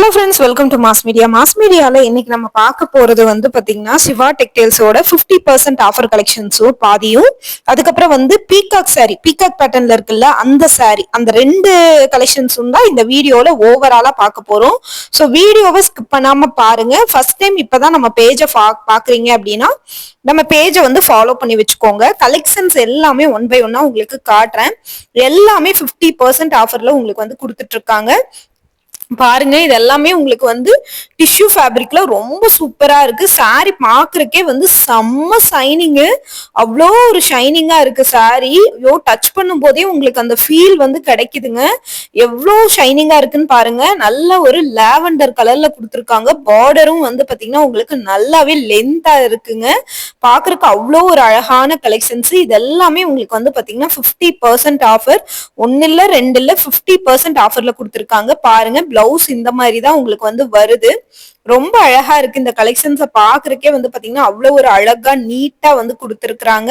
Hello friends welcome to mass media mass மீடியாவில் இன்னைக்கு நம்ம பார்க்க போறது வந்து பார்த்தீங்கன்னா சிவா டெக்டைல்ஸோட ஃபிஃப்டி பர்சன்ட் ஆஃபர் கலெக்ஷன்ஸும் பாதியும். அதுக்கப்புறம் வந்து பீகாக் சாரி பீகாக் பேட்டர்ன்ல இருக்குல்ல அந்த சாரி அந்த ரெண்டு கலெக்ஷன்ஸும் தான் இந்த வீடியோல ஓவராலா பார்க்க போறோம். ஸோ வீடியோவை ஸ்கிப் பண்ணாம பாருங்க. ஃபர்ஸ்ட் டைம் இப்பதான் நம்ம பேஜை பாக்குறீங்க அப்படின்னா நம்ம பேஜை வந்து ஃபாலோ பண்ணி வச்சுக்கோங்க. கலெக்ஷன்ஸ் எல்லாமே ஒன் பை ஒன்னா உங்களுக்கு காட்டுறேன். எல்லாமே ஃபிஃப்டி பர்சன்ட் ஆஃபர்ல உங்களுக்கு வந்து கொடுத்துட்டு இருக்காங்க. பாருங்க இது எல்லாமே உங்களுக்கு வந்து டிஷ்யூ ஃபேப்ரிக்ல ரொம்ப சூப்பரா இருக்கு. சாரி பாக்குறக்கே வந்து செம்ம ஷைனிங்கு அவ்வளோ ஒரு ஷைனிங்கா இருக்கு சாரி ஐயோ டச் பண்ணும் போதே உங்களுக்கு அந்த ஃபீல் வந்து கிடைக்குதுங்க. எவ்வளோ ஷைனிங்கா இருக்குன்னு பாருங்க. நல்ல ஒரு லாவெண்டர் கலர்ல கொடுத்துருக்காங்க. பார்டரும் வந்து பாத்தீங்கன்னா உங்களுக்கு நல்லாவே லென்த்தா இருக்குங்க. பாக்குறதுக்கு அவ்வளோ ஒரு அழகான கலெக்ஷன்ஸ் இது எல்லாமே உங்களுக்கு வந்து பாத்தீங்கன்னா ஃபிஃப்டி பர்சன்ட் ஆஃபர் ஒன்னு இல்ல ரெண்டு இல்ல ஃபிஃப்டி பர்சன்ட் ஆஃபர்ல கொடுத்துருக்காங்க. பாருங்க பிளவுஸ் இந்த மாதிரி தான் உங்களுக்கு வந்து வருது. ரொம்ப அழகா இருக்கு. இந்த கலெக்ஷன்ஸை பாக்குறக்கே வந்து பாத்தீங்கன்னா அவ்வளவு ஒரு அழகா நீட்டா வந்து கொடுத்துருக்குறாங்க.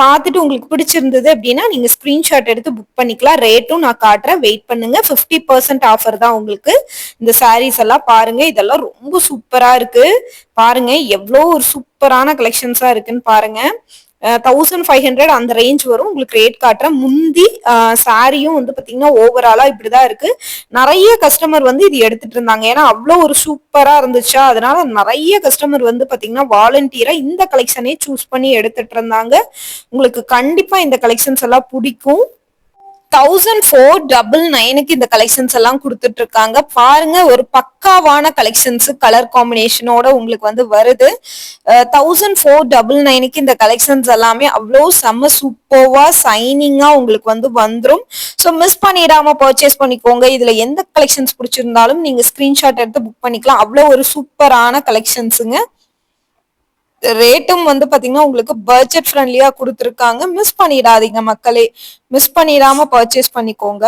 பார்த்துட்டு உங்களுக்கு பிடிச்சிருந்தது அப்படின்னா நீங்க ஸ்கிரீன்ஷாட் எடுத்து புக் பண்ணிக்கலாம். ரேட்டும் நான் காட்டுறேன். வெயிட் பண்ணுங்க. ஃபிஃப்டி பர்சன்ட் ஆஃபர் தான் உங்களுக்கு. இந்த சாரீஸ் எல்லாம் பாருங்க. இதெல்லாம் ரொம்ப சூப்பரா இருக்கு. பாருங்க. எவ்வளோ ஒரு சூப்பரான கலெக்ஷன்ஸா இருக்குன்னு பாருங்க. தௌசண்ட் ஃபைவ் ஹண்ட்ரட் அந்த ரேஞ்ச் வரும். உங்களுக்கு ரேட் காட்டுறேன். முந்தி சாரியும் வந்து பார்த்திங்கன்னா ஓவராலாக இப்படி தான் இருக்கு. நிறைய கஸ்டமர் வந்து இது எடுத்துட்டு இருந்தாங்க. ஏன்னா அவ்வளோ ஒரு சூப்பராக இருந்துச்சா? அதனால நிறைய கஸ்டமர் வந்து பார்த்தீங்கன்னா வாலண்டியராக இந்த கலெக்ஷனே சூஸ் பண்ணி எடுத்துட்டு இருந்தாங்க. உங்களுக்கு கண்டிப்பாக இந்த கலெக்ஷன்ஸ் எல்லாம் பிடிக்கும். தௌசண்ட் ஃபோர் டபுள் நைனுக்கு இந்த கலெக்ஷன்ஸ் எல்லாம் கொடுத்துட்டு இருக்காங்க பாருங்க ஒரு பக்காவான கலெக்ஷன்ஸ் கலர் காம்பினேஷனோட உங்களுக்கு வந்து வருது. தௌசண்ட் ஃபோர் டபுள் நைனுக்கு இந்த கலெக்ஷன்ஸ் எல்லாமே அவ்வளோ செம்ம சூப்பர்வா சைனிங்கா உங்களுக்கு வந்து வந்துடும் ஸோ மிஸ் பண்ணிடாம பர்ச்சேஸ் பண்ணிக்கோங்க. இதுல எந்த கலெக்ஷன்ஸ் பிடிச்சிருந்தாலும் நீங்க ஸ்கிரீன்ஷாட் எடுத்து புக் பண்ணிக்கலாம். அவ்வளோ ஒரு சூப்பரான கலெக்ஷன்ஸுங்க ரேட்டும் வந்து பாத்தீங்கன்னா உங்களுக்கு பட்ஜெட் ஃப்ரெண்ட்லியா கொடுத்துருக்காங்க. மிஸ் பண்ணிடாதீங்க மக்களே. மிஸ் பண்ணிடாம பர்ச்சேஸ் பண்ணிக்கோங்க.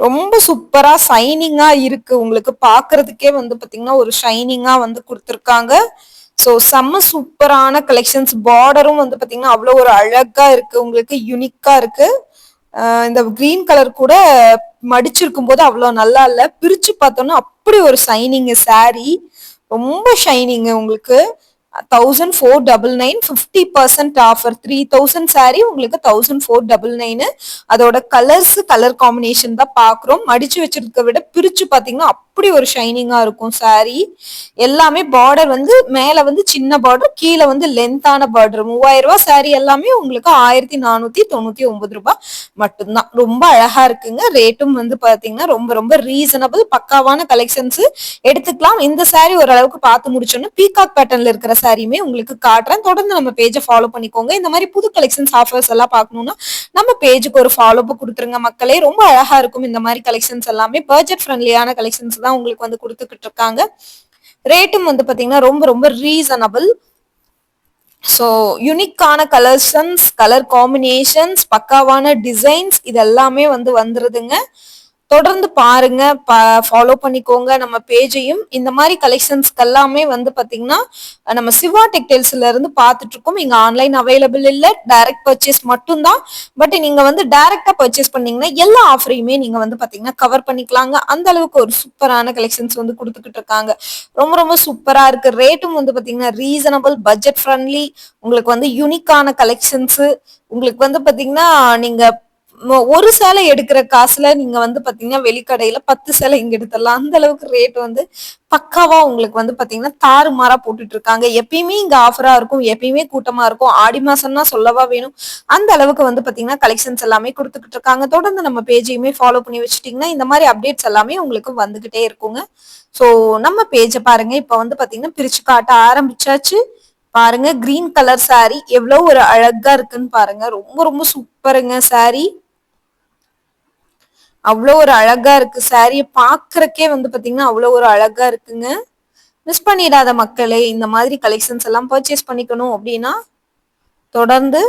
ரொம்ப சூப்பரா ஷைனிங்கா இருக்கு. உங்களுக்கு பாக்குறதுக்கே வந்து பாத்தீங்கன்னா ஒரு ஷைனிங்கா வந்து கொடுத்துருக்காங்க. ஸோ செம்ம சூப்பரான கலெக்ஷன்ஸ் பார்டரும் வந்து பாத்தீங்கன்னா அவ்வளோ ஒரு அழகா இருக்கு. உங்களுக்கு யூனிக்கா இருக்கு. இந்த கிரீன் கலர் கூட மடிச்சிருக்கும் போது அவ்வளோ நல்லா இல்லை. பிரிச்சு பார்த்தோம்னா அப்படி ஒரு ஷைனிங் சாரி ரொம்ப ஷைனிங்கு உங்களுக்கு. Thousand four double nine fifty percent offer three thousand sari உங்களுக்கு தௌசண்ட் ஃபோர் டபுள் நைனு அதோட கலர்ஸ் கலர் காம்பினேஷன் தான் பார்க்குறோம். மடிச்சு வச்சிருக்க விட பிரிச்சு பார்த்தீங்கன்னா அப்படி ஒரு ஷைனிங்காக இருக்கும் சாரீ எல்லாமே பார்டர் வந்து மேலே வந்து சின்ன பார்டர் கீழே வந்து லென்த்தான பார்டர் மூவாயிரம் ரூபா சாரீ எல்லாமே உங்களுக்கு ஆயிரத்தி நானூற்றி தொண்ணூற்றி ஒன்பது ரூபாய் மட்டும்தான். ரொம்ப அழகாக இருக்குங்க. ரேட்டும் வந்து பார்த்தீங்கன்னா ரொம்ப ரொம்ப ரீசனபிள் பக்காவான கலெக்ஷன்ஸ் எடுத்துக்கலாம். இந்த சாரீ ஓரளவுக்கு பார்த்து முடிச்சோன்னா பீகாக் பேட்டர்ன்ல இருக்கிற சாரியுமே உங்களுக்கு காட்டுறேன். தொடர்ந்து நம்ம பேஜை ஃபாலோ பண்ணிக்கோங்க. இந்த மாதிரி புது கலெக்ஷன்ஸ் ஆஃபர்ஸ் எல்லாம் பார்க்கணும்னா நம்ம பேஜுக்கு ஒரு ஃபாலோ கொடுத்துருங்க மக்களே. ரொம்ப அழகா இருக்கும் இந்த மாதிரி கலெக்ஷன்ஸ் எல்லாமே. பட்ஜெட் ஃப்ரெண்ட்லியான கலெக்ஷன்ஸ் தான் உங்களுக்கு வந்து கொடுத்துக்கிட்டு இருக்காங்க. ரேட்டும் வந்து பாத்தீங்கன்னா ரொம்ப ரொம்ப ரீசனபிள் ஸோ யூனிக்கான கலர்ஷன்ஸ் கலர் காம்பினேஷன்ஸ் பக்காவான டிசைன்ஸ் இது எல்லாமே வந்து வந்துருதுங்க. தொடர்ந்து பாருங்க ஃபாலோ பண்ணிக்கோங்க. நம்ம பேஜையும் இந்த மாதிரி கலெக்ஷன்ஸ்க்கு எல்லாமே வந்து பார்த்தீங்கன்னா நம்ம சிவா டெக்டைல்ஸ்ல இருந்து பார்த்துட்டு இருக்கோம். இங்க ஆன்லைன் அவைலபிள் இல்லை. டைரக்ட் பர்ச்சேஸ் மட்டும்தான். பட் நீங்க வந்து டைரக்டா பர்ச்சேஸ் பண்ணீங்கன்னா எல்லா ஆஃபரையுமே நீங்க வந்து பாத்தீங்கன்னா கவர் பண்ணிக்கலாங்க. அந்த அளவுக்கு ஒரு சூப்பரான கலெக்ஷன்ஸ் வந்து கொடுத்துக்கிட்டு இருக்காங்க. ரொம்ப ரொம்ப சூப்பரா இருக்கு. ரேட்டும் வந்து பாத்தீங்கன்னா ரீசனபிள் பட்ஜெட் ஃப்ரெண்ட்லி உங்களுக்கு வந்து யூனிக்கான கலெக்ஷன்ஸ் உங்களுக்கு வந்து பாத்தீங்கன்னா நீங்க ஒரு சேலை எடுக்கிற காசுல நீங்க வந்து பாத்தீங்கன்னா வெளிக்கடையில பத்து சேலை இங்க எடுத்துடலாம். அந்த அளவுக்கு ரேட் வந்து பக்காவா உங்களுக்கு வந்து பாத்தீங்கன்னா தாறுமாறா போட்டுட்டு இருக்காங்க. எப்பயுமே இங்க ஆஃபரா இருக்கும். எப்பயுமே கூட்டமா இருக்கும். ஆடி மாசம்னா சொல்லவா வேணும். அந்த அளவுக்கு வந்து பாத்தீங்கன்னா கலெக்ஷன்ஸ் எல்லாமே கொடுத்துக்கிட்டு இருக்காங்க. தொடர்ந்து நம்ம பேஜையுமே ஃபாலோ பண்ணி வச்சுட்டீங்கன்னா இந்த மாதிரி அப்டேட்ஸ் எல்லாமே உங்களுக்கு வந்துகிட்டே இருக்குங்க. ஸோ நம்ம பேஜை பாருங்க. இப்ப வந்து பாத்தீங்கன்னா பிரிச்சு காட்ட ஆரம்பிச்சாச்சு. பாருங்க கிரீன் கலர் சாரி எவ்வளவு ஒரு அழகா இருக்குன்னு பாருங்க. ரொம்ப ரொம்ப சூப்பருங்க சாரி அவ்வளோ ஒரு அழகா இருக்கு. சாரியை பார்க்கறக்கே வந்து பாத்தீங்கன்னா அவ்வளோ ஒரு அழகா இருக்குங்க. மிஸ் பண்ணிடாத மக்களே இந்த மாதிரி கலெக்ஷன்ஸ் எல்லாம் பர்ச்சேஸ் பண்ணிக்கணும் அப்படின்னா தொடர்ந்து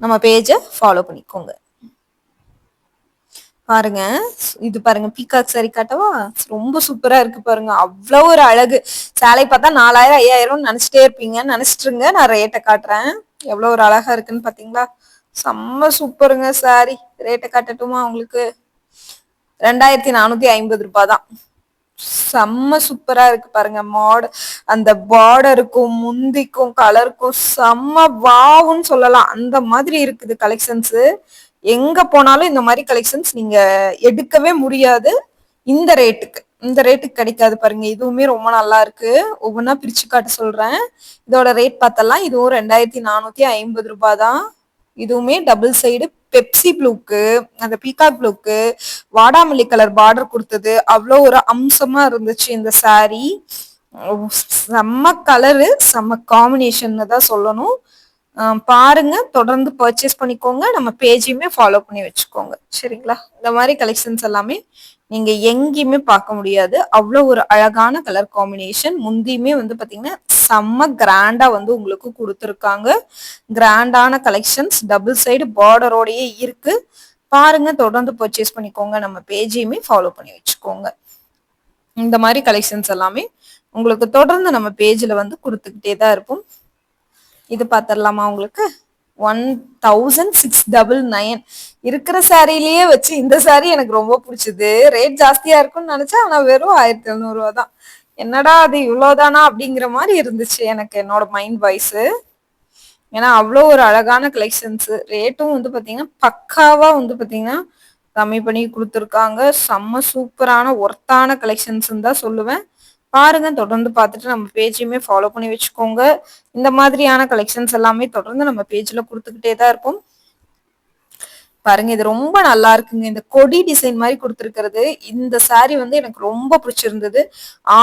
நம்ம பேஜை ஃபாலோ பண்ணிக்கோங்க. பாருங்க இது பாருங்க பீகாக் சாரி காட்டவா? ரொம்ப சூப்பரா இருக்கு பாருங்க. அவ்வளோ ஒரு அழகு. சேலை பார்த்தா நாலாயிரம் ஐயாயிரம் நினைச்சிட்டே இருப்பீங்கன்னு நினைச்சிட்டுருங்க. நான் ரேட்டை காட்டுறேன். எவ்வளோ ஒரு அழகா இருக்குன்னு பாத்தீங்களா? செம்ம சூப்பருங்க சாரி ரேட்டை காட்டட்டுமா உங்களுக்கு? ரெண்டாயிரத்தி நானூத்தி ஐம்பது ரூபாய் தான் செம்ம சூப்பரா இருக்கு பாருங்க மாட் அந்த பார்டருக்கும் முந்திக்கும் கலருக்கும் செம்ம வாவுன்னு சொல்லலாம். அந்த மாதிரி இருக்குது கலெக்ஷன்ஸ் எங்க போனாலும் இந்த மாதிரி கலெக்ஷன்ஸ் நீங்க எடுக்கவே முடியாது. இந்த ரேட்டுக்கு இந்த ரேட்டுக்கு கிடைக்காது பாருங்க. இதுவுமே ரொம்ப நல்லா இருக்கு. ஒவ்வொன்றா பிரிச்சு காட்ட சொல்றேன். இதோட ரேட் பார்த்தலாம் இதுவும் ரெண்டாயிரத்தி நானூத்தி ஐம்பது ரூபாய் தான் இதுவுமே டபுள் சைடு பெப்சி ப்ளூக்கு அந்த பீகாக் ப்ளூக்கு வாடாமல்லி கலர் பார்டர் கொடுத்தது. அவ்வளோ ஒரு அம்சமா இருந்துச்சு இந்த சாரீ செம்ம கலரு செம்ம காம்பினேஷன் தான் சொல்லணும். பாருங்க தொடர்ந்து பர்ச்சேஸ் பண்ணிக்கோங்க. நம்ம பேஜையுமே ஃபாலோ பண்ணி வச்சுக்கோங்க. சரிங்களா? இந்த மாதிரி கலெக்ஷன்ஸ் எல்லாமே நீங்க எங்கேயுமே பார்க்க முடியாது. அவ்வளோ ஒரு அழகான கலர் காம்பினேஷன் முந்தியுமே வந்து பாத்தீங்கன்னா செம்ம கிராண்டா வந்து உங்களுக்கு கொடுத்துருக்காங்க. கிராண்டான கலெக்ஷன்ஸ் டபுள் சைடு பார்டரோடையே இருக்கு. பாருங்க தொடர்ந்து பர்ச்சேஸ் பண்ணிக்கோங்க. நம்ம பேஜையுமே ஃபாலோ பண்ணி வச்சுக்கோங்க. இந்த மாதிரி கலெக்ஷன்ஸ் எல்லாமே உங்களுக்கு தொடர்ந்து நம்ம பேஜில் வந்து கொடுத்துக்கிட்டே தான் இருப்போம். இது பார்த்துடலாமா உங்களுக்கு? One thousand six double nine இருக்கிற சாரிலேயே வச்சு இந்த சாரி எனக்கு ரொம்ப பிடிச்சது. ரேட் ஜாஸ்தியாக இருக்கும்னு நினச்சேன். ஆனால் வெறும் ஆயிரத்தி எழுநூறுவா தான். என்னடா அது இவ்வளோதானா அப்படிங்கிற மாதிரி இருந்துச்சு எனக்கு என்னோட மைண்ட் வாய்ஸு ஏன்னா அவ்வளோ ஒரு அழகான கலெக்ஷன்ஸு ரேட்டும் வந்து பார்த்தீங்கன்னா பக்காவாக வந்து பார்த்தீங்கன்னா கம்மி பண்ணி கொடுத்துருக்காங்க. செம்ம சூப்பரான ஒர்த்தான கலெக்ஷன்ஸுன்னு தான் சொல்லுவேன். பாருங்க தொடர்ந்து பார்த்துட்டு நம்ம பேஜையுமே ஃபாலோ பண்ணி வச்சுக்கோங்க. இந்த மாதிரியான கலெக்ஷன்ஸ் எல்லாமே தொடர்ந்து நம்ம பேஜில் கொடுத்துக்கிட்டே தான் இருப்போம். பாருங்க இது ரொம்ப நல்லா இருக்குங்க. இந்த கொடி டிசைன் மாதிரி கொடுத்துருக்கிறது. இந்த சாரி வந்து எனக்கு ரொம்ப பிடிச்சிருந்தது.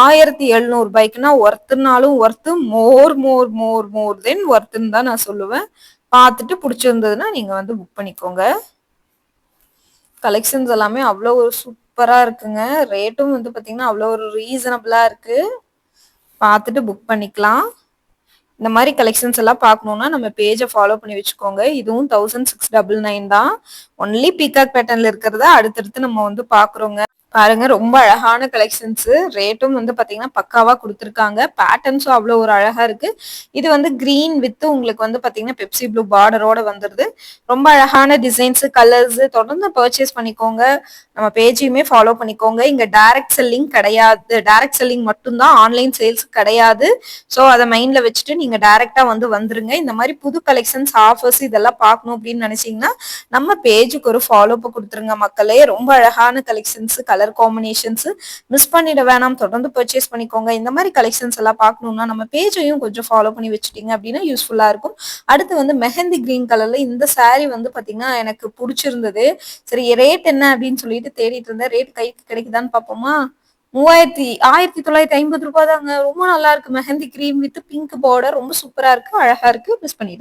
ஆயிரத்தி எழுநூறு ரூபாய்க்குன்னா ஒர்த்துனாலும் ஒர்த்து மோர் மோர் மோர் மோர் தென் ஒர்த்துன்னு தான் நான் சொல்லுவேன். பார்த்துட்டு பிடிச்சிருந்ததுன்னா நீங்க வந்து புக் பண்ணிக்கோங்க. கலெக்ஷன்ஸ் எல்லாமே அவ்வளோ ஒரு சூப்பராக இருக்குங்க. ரேட்டும் வந்து பார்த்தீங்கன்னா அவ்வளோ ஒரு ரீசனபிளாக இருக்குது பார்த்துட்டு புக் பண்ணிக்கலாம். இந்த மாதிரி கலெக்ஷன்ஸ் எல்லாம் பார்க்கணுன்னா நம்ம பேஜை ஃபாலோ பண்ணி வச்சுக்கோங்க. இதுவும் தௌசண்ட் சிக்ஸ் டபுள் நைன் தான். ஒன்லி பீகாக் பேட்டர்ல இருக்கிறத அடுத்தடுத்து நம்ம வந்து பார்க்குறோங்க. பாருங்க ரொம்ப அழகான கலெக்ஷன்ஸ் ரேட்டும் வந்து பாத்தீங்கன்னா பக்காவா கொடுத்துருக்காங்க. பேட்டர்ன்ஸும் அவ்வளோ ஒரு அழகா இருக்கு. இது வந்து கிரீன் வித் உங்களுக்கு வந்து பாத்தீங்கன்னா பெப்சி ப்ளூ பார்டரோட வந்துருது. ரொம்ப அழகான டிசைன்ஸ் கலர்ஸ் தொடர்ந்து பர்ச்சேஸ் பண்ணிக்கோங்க. நம்ம பேஜையுமே ஃபாலோ பண்ணிக்கோங்க. இங்க டைரக்ட் செல்லிங் கிடையாது. டைரக்ட் செல்லிங் மட்டும்தான் ஆன்லைன் சேல்ஸ் கிடையாது. ஸோ அதை மைண்ட்ல வச்சுட்டு நீங்க டைரக்டா வந்து வந்துருங்க. இந்த மாதிரி புது கலெக்ஷன்ஸ் ஆஃபர்ஸ் இதெல்லாம் பார்க்கணும் அப்படின்னு நினைச்சீங்கன்னா நம்ம பேஜுக்கு ஒரு ஃபாலோ கொடுத்துருங்க மக்களே. ரொம்ப அழகான கலெக்ஷன்ஸ் கலர் காம்பினேஷன்ஸ் மிஸ் பண்ணிட வேணாம். தொடர்ந்து பர்ச்சேஸ் பண்ணிக்கோங்க. இந்த மாதிரி கலெக்ஷன்ஸ் எல்லாம் பார்க்கணும்னா நம்ம பேஜையும் கொஞ்சம் ஃபாலோ பண்ணி வச்சுட்டீங்க அப்படின்னா யூஸ்ஃபுல்லா இருக்கும். அடுத்து வந்து மெஹந்தி கிரீன் கலர்ல இந்த சாரீ வந்து பாத்தீங்கன்னா எனக்கு பிடிச்சிருந்தது. சரி ரேட் என்ன அப்படின்னு சொல்லிட்டு தேடிட்டு இருந்தேன். ரேட் கைக்கு கிடைக்குதான்னு பார்ப்போமா? மூவாயிரத்தி ஆயிரத்தி தொள்ளாயிரத்தி ஐம்பது ரூபாய் தாங்க. ரொம்ப நல்லா இருக்கு. Mehndi cream with pink border ரொம்ப சூப்பரா இருக்கு. அழகா இருக்கு. மிஸ் பண்ணிட்டு